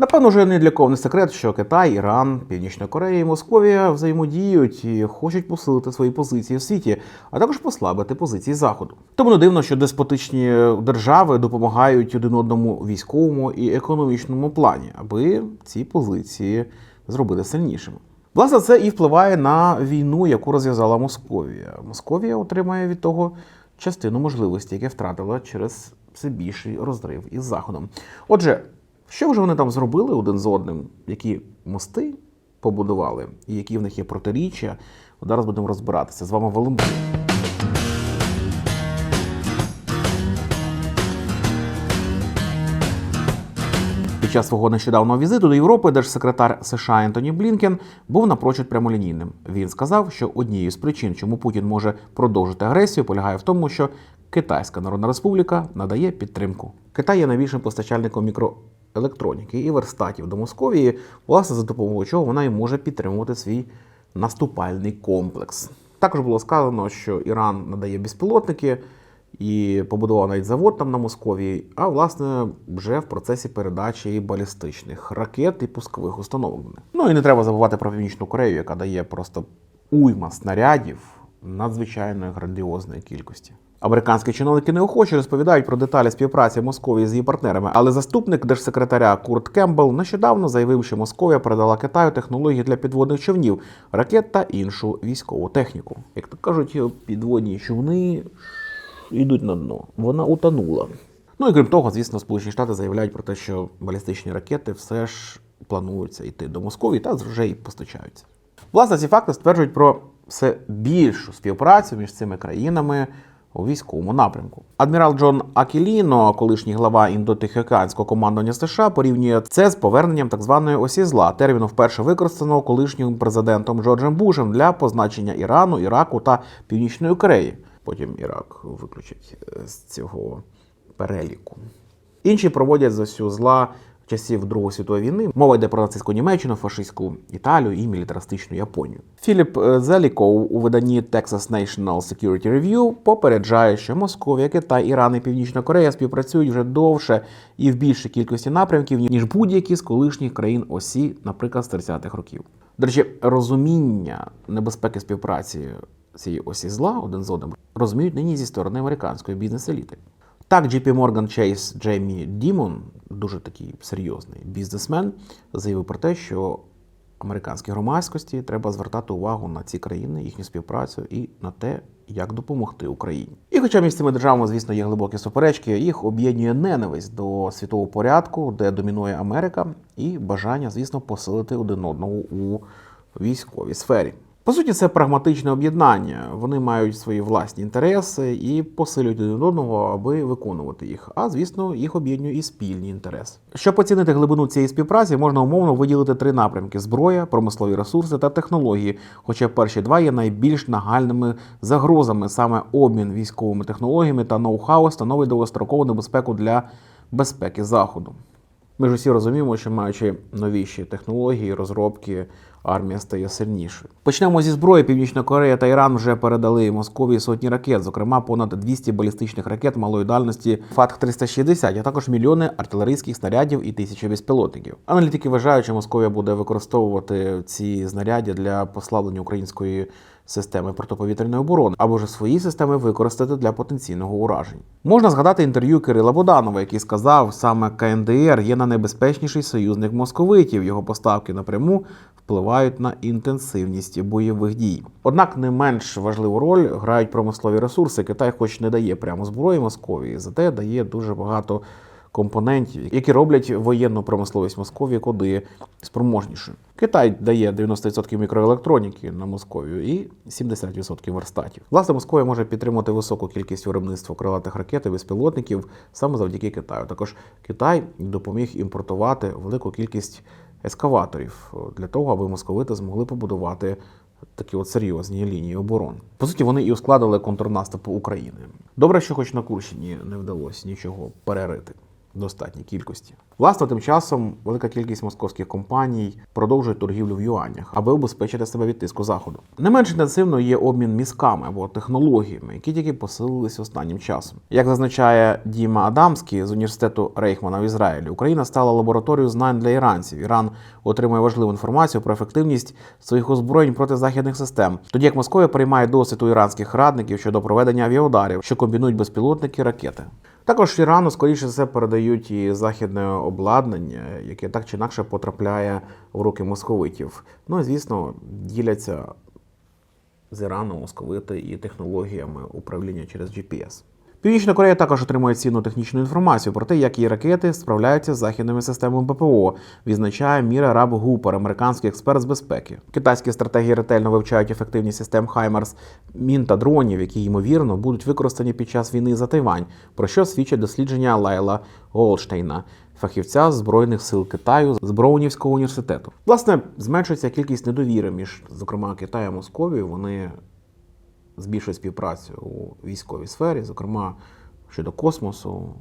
Напевно, вже ні для кого не секрет, що Китай, Іран, Північна Корея і Московія взаємодіють і хочуть посилити свої позиції в світі, а також послабити позиції Заходу. Тому не дивно, що деспотичні держави допомагають один одному військовому і економічному плані, аби ці позиції зробити сильнішими. Власне, це і впливає на війну, яку розв'язала Московія. Московія отримає від того частину можливості, яке втратила через все більший розрив із Заходом. Отже, що вже вони там зробили один з одним, які мости побудували, і які в них є протиріччя, зараз будемо розбиратися. З вами Валентин. Під час свого нещодавнього візиту до Європи держсекретар США Ентоні Блінкен був напрочуд прямолінійним. Він сказав, що однією з причин, чому Путін може продовжити агресію, полягає в тому, що Китайська Народна Республіка надає підтримку. Китай є найбільшим постачальником мікроелектроніки і верстатів до Московії, власне, за допомогою чого вона і може підтримувати свій наступальний комплекс. Також було сказано, що Іран надає безпілотники і побудував навіть завод там на Московії, а власне вже в процесі передачі балістичних ракет і пускових установок. Ну і не треба забувати про Північну Корею, яка дає просто уйма снарядів надзвичайної грандіозної кількості. Американські чиновники неохоче розповідають про деталі співпраці Московії з її партнерами, але заступник держсекретаря Курт Кембл нещодавно заявив, що Московія передала Китаю технології для підводних човнів, ракет та іншу військову техніку. Як то кажуть, підводні човни йдуть на дно. Вона утонула. Ну і крім того, звісно, Сполучені Штати заявляють про те, що балістичні ракети все ж плануються йти до Московії та вже і постачаються. Власне, ці факти стверджують про все більшу співпрацю між цими країнами у військовому напрямку. Адмірал Джон Акіліно, колишній глава індотихоокеанського командування США, порівнює це з поверненням так званої осі зла, терміну вперше використаного колишнім президентом Джорджем Бушем для позначення Ірану, Іраку та Північної Кореї. Потім Ірак виключить е, з цього переліку. Інші проводять за осю зла часів Другої світової війни. Мова йде про нацистську Німеччину, фашистську Італію і мілітаристичну Японію. Філіп е, Зеліков у виданні Texas National Security Review попереджає, що Московія, Китай, Іран і Північна Корея співпрацюють вже довше і в більшій кількості напрямків, ніж будь-які з колишніх країн осі, наприклад, з 30-х років. До речі, розуміння небезпеки співпраці цієї осі зла один з одним розуміють нині зі сторони американської бізнес-еліти. Так, JP Morgan Chase Джеймі Дімон, дуже такий серйозний бізнесмен, заявив про те, що американській громадськості треба звертати увагу на ці країни, їхню співпрацю і на те, як допомогти Україні. І хоча між цими державами, звісно, є глибокі суперечки, їх об'єднує ненависть до світового порядку, де домінує Америка, і бажання, звісно, посилити один одного у військовій сфері. По суті, це прагматичне об'єднання. Вони мають свої власні інтереси і посилюють один одного, аби виконувати їх. А звісно, їх об'єднує і спільні інтереси. Щоб оцінити глибину цієї співпраці, можна умовно виділити три напрямки: зброя, промислові ресурси та технології. Хоча перші два є найбільш нагальними загрозами. Саме обмін військовими технологіями та ноу-хау становить довгострокову небезпеку для безпеки заходу. Ми ж усі розуміємо, що маючи новіші технології, розробки, армія стає сильнішою. Почнемо зі зброї. Північна Корея та Іран вже передали Московії сотні ракет, зокрема понад 200 балістичних ракет малої дальності ФАТХ-360, а також мільйони артилерійських снарядів і тисячі безпілотників. Аналітики вважають, що Московія буде використовувати ці знаряддя для послаблення української системи протиповітряної оборони або ж свої системи використати для потенційного ураження. Можна згадати інтерв'ю Кирила Боданова, який сказав, саме КНДР є на найбезпечніший союзник московитів. Його поставки напряму впливають на інтенсивність бойових дій. Однак не менш важливу роль грають промислові ресурси. Китай, хоч не дає прямо зброї Московії, зате дає дуже багато компонентів, які роблять воєнну промисловість Московії куди спроможнішою. Китай дає 90% мікроелектроніки на Московію і 70% верстатів. Власне, Московія може підтримувати високу кількість виробництва крилатих ракет і безпілотників саме завдяки Китаю. Також Китай допоміг імпортувати велику кількість ескаваторів для того, аби московити змогли побудувати такі от серйозні лінії оборони. По суті, вони і ускладили контрнаступ України. Добре, що хоч на Курщині не вдалося нічого перерити. Достатній кількості. Власне, тим часом велика кількість московських компаній продовжує торгівлю в юанях, аби обезпечити себе від тиску заходу. Не менш інтенсивно є обмін мізками або технологіями, які тільки посилилися останнім часом. Як зазначає Діма Адамський з університету Рейхмана в Ізраїлі, Україна стала лабораторією знань для іранців. Іран отримує важливу інформацію про ефективність своїх озброєнь проти західних систем, тоді як Московія приймає досвід у іранських радників щодо проведення авіаударів, що комбінують безпілотники ракети. Також Ірану, скоріше за все, передають і західне обладнання, яке так чи інакше потрапляє в руки московитів. Ну звісно, діляться з Іраном московити і технологіями управління через GPS. Північна Корея також отримує цінну технічну інформацію про те, як її ракети справляються з західними системами ППО, відзначає Міра Раб Гупер, американський експерт з безпеки. Китайські стратегії ретельно вивчають ефективність систем Хаймарс, мін та дронів, які ймовірно будуть використані під час війни за Тайвань, про що свідчать дослідження Лайла Голштейна, фахівця збройних сил Китаю з Броунівського університету. Власне, зменшується кількість недовіри між, зокрема, Китаєм і Московією. Вони збільшує співпрацю у військовій сфері, зокрема щодо космосу,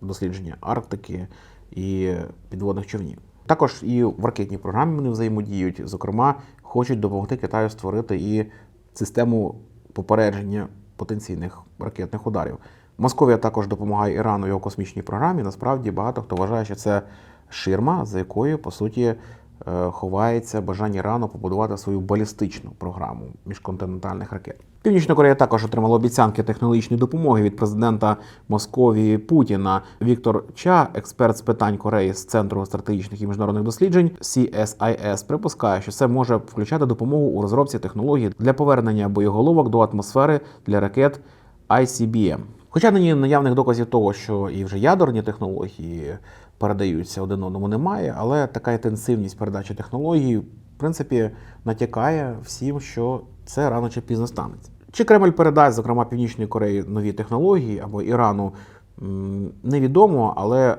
дослідження Арктики і підводних човнів. Також і в ракетній програмі вони взаємодіють. Зокрема, хочуть допомогти Китаю створити і систему попередження потенційних ракетних ударів. Московія також допомагає Ірану його космічній програмі. Насправді багато хто вважає, що це ширма, за якою по суті ховається бажання Ірану побудувати свою балістичну програму міжконтинентальних ракет. Північна Корея також отримала обіцянки технологічної допомоги від президента Московії Путіна. Віктор Ча, експерт з питань Кореї з центру стратегічних і міжнародних досліджень CSIS, припускає, що це може включати допомогу у розробці технологій для повернення боєголовок до атмосфери для ракет ICBM. Хоча нині наявних доказів того, що і вже ядерні технології передаються один одному, немає, але така інтенсивність передачі технологій, в принципі, натякає всім, що це рано чи пізно станеться. Чи Кремль передасть, зокрема, Північній Кореї нові технології або Ірану невідомо, але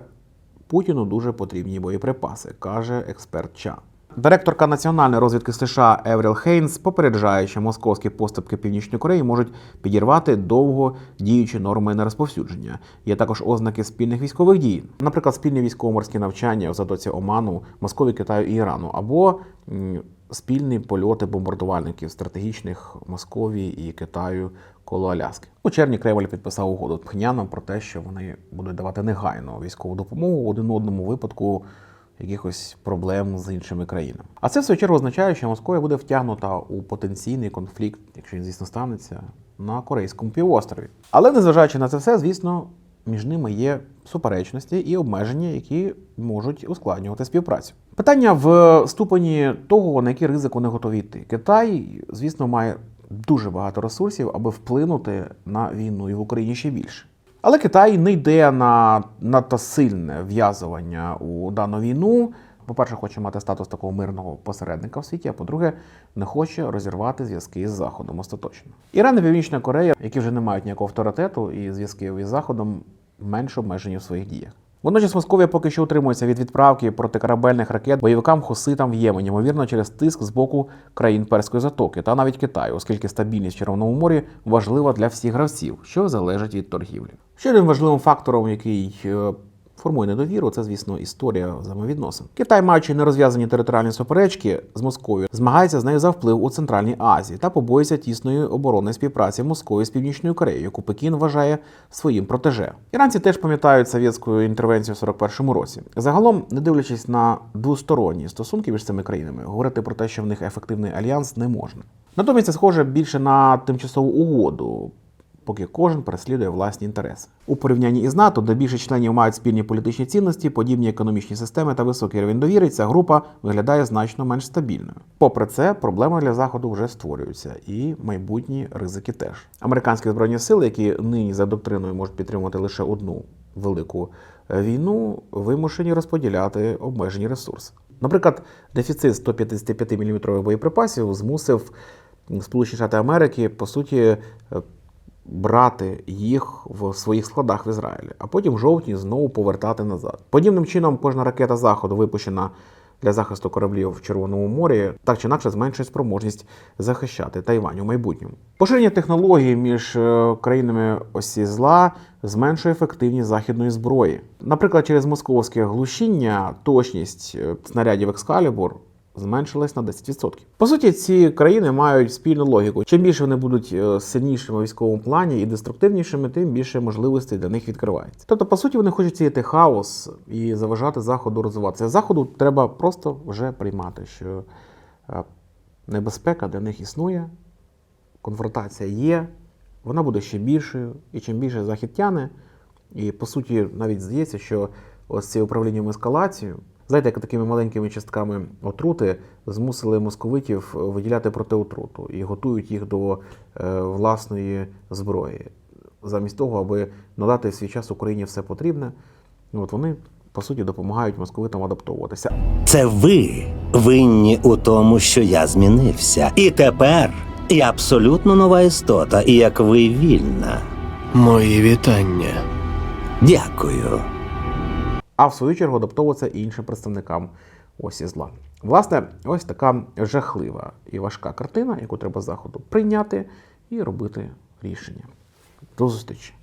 Путіну дуже потрібні боєприпаси, каже експерт Ча. Директорка національної розвідки США Евріл Хейнс попереджає, що московські поступки Північної Кореї можуть підірвати довго діючі норми нерозповсюдження. Є також ознаки спільних військових дій, наприклад, спільні військово-морські навчання у затоці Оману, Московії, Китаю і Ірану, або спільні польоти бомбардувальників стратегічних Московії і Китаю коло Аляски. У червні Кремль підписав угоду з Пхеньяном про те, що вони будуть давати негайну військову допомогу один одному випадку якихось проблем з іншими країнами. А це в свою чергу означає, що Московія буде втягнута у потенційний конфлікт, якщо він, звісно, станеться, на Корейському півострові. Але незважаючи на це все, звісно, між ними є суперечності і обмеження, які можуть ускладнювати співпрацю. Питання в ступені того, на який ризик вони готові йти. Китай, звісно, має дуже багато ресурсів, аби вплинути на війну і в Україні ще більше. Але Китай не йде на надто сильне в'язування у дану війну. По-перше, хоче мати статус такого мирного посередника в світі, а по-друге, не хоче розірвати зв'язки з Заходом остаточно. Іран і Північна Корея, які вже не мають ніякого авторитету, і зв'язки із Заходом менш обмежені в своїх діях. Водночас Московія поки що утримується від відправки протикорабельних ракет бойовикам хуситам в Ємені, ймовірно, через тиск з боку країн Перської затоки та навіть Китаю, оскільки стабільність в Червоному морі важлива для всіх гравців, що залежить від торгівлі. Ще один важливим фактором, який е, формує недовіру, це, звісно, історія взаємовідносин. Китай, маючи нерозв'язані територіальні суперечки з Московією, змагається з нею за вплив у Центральній Азії та побоїться тісної оборонної співпраці Московії з Північною Кореєю, яку Пекін вважає своїм протеже. Іранці теж пам'ятають совєтську інтервенцію в 41-му році. Загалом, не дивлячись на двосторонні стосунки між цими країнами, говорити про те, що в них ефективний альянс, не можна. Натомість це схоже більше на тимчасову угоду. Поки кожен переслідує власні інтереси у порівнянні із НАТО, де більше членів мають спільні політичні цінності, подібні економічні системи та високий рівень довіри, ця група виглядає значно менш стабільною. Попри це, проблеми для заходу вже створюються, і майбутні ризики теж. Американські збройні сили, які нині за доктриною можуть підтримувати лише одну велику е, війну, вимушені розподіляти обмежені ресурси. Наприклад, дефіцит 155 мм боєприпасів змусив Сполучені Штати Америки по суті е, брати їх в своїх складах в Ізраїлі, а потім в жовтні знову повертати назад. Подібним чином, кожна ракета заходу, випущена для захисту кораблів в Червоному морі, так чи інакше зменшує спроможність захищати Тайвань у майбутньому. Поширення технологій між е, країнами осі зла зменшує ефективність західної зброї. Наприклад, через московське глушіння точність е, снарядів Екскалібур зменшилась на 10%. По суті, ці країни мають спільну логіку. Чим більше вони будуть е, сильнішими у військовому плані і деструктивнішими, тим більше можливостей для них відкривається. Тобто, по суті, вони хочуть сіяти хаос і заважати заходу розвиватися. Заходу треба просто вже приймати, що е, небезпека для них існує, конфронтація є, вона буде ще більшою, і чим більше захід тяне, і по суті, навіть здається, що ось це управлінням ескалацією, знаєте, як такими маленькими частками отрути змусили московитів виділяти протиотруту і готують їх до е, власної зброї, замість того, аби надати в свій час Україні все потрібне. Ну, От вони по суті допомагають московитам адаптовуватися. Це ви винні у тому, що я змінився. І тепер я абсолютно нова істота, і як ви вільна. Мої вітання. Дякую. А в свою чергу адаптовуватися іншим представникам осі зла. Власне, ось така жахлива і важка картина, яку треба заходу прийняти і робити рішення. До зустрічі!